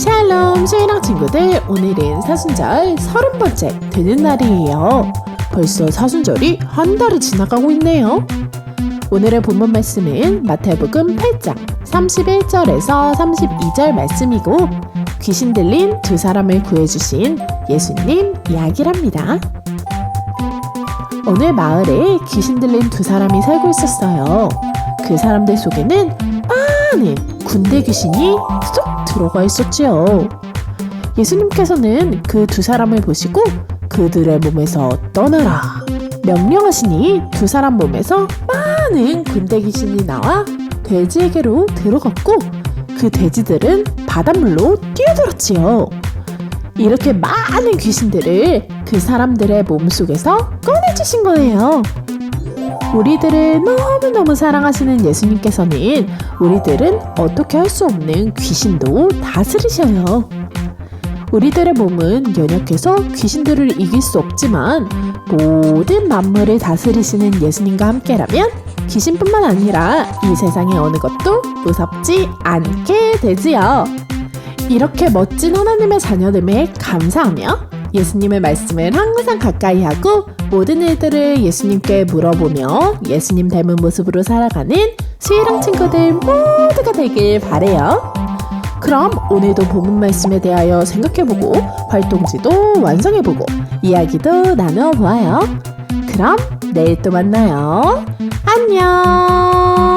샬롬 수인랑 친구들 오늘은 사순절 서른 번째 되는 날이에요. 벌써 사순절이 한 달이 지나가고 있네요. 오늘의 본문 말씀은 마태복음 8장 31절에서 32절 말씀이고 귀신 들린 두 사람을 구해주신 예수님 이야기랍니다. 어느 마을에 귀신 들린 두 사람이 살고 있었어요. 그 사람들 속에는 많은 군대 귀신이 쏙 들어가 있었지요. 예수님께서는 그 두 사람을 보시고 그들의 몸에서 떠나라 명령하시니 두 사람 몸에서 많은 군대 귀신이 나와 돼지에게로 들어갔고 그 돼지들은 바닷물로 뛰어들었지요. 이렇게 많은 귀신들을 그 사람들의 몸속에서 꺼내주신 거예요. 우리들을 너무너무 사랑하시는 예수님께서는 우리들은 어떻게 할 수 없는 귀신도 다스리셔요. 우리들의 몸은 연약해서 귀신들을 이길 수 없지만 모든 만물을 다스리시는 예수님과 함께라면 귀신뿐만 아니라 이 세상의 어느 것도 무섭지 않게 되지요. 이렇게 멋진 하나님의 자녀됨에 감사하며 예수님의 말씀을 항상 가까이 하고 모든 일들을 예수님께 물어보며 예수님 닮은 모습으로 살아가는 수혜랑 친구들 모두가 되길 바래요. 그럼 오늘도 본문 말씀에 대하여 생각해보고 활동지도 완성해보고 이야기도 나누어 보아요. 그럼 내일 또 만나요. 안녕.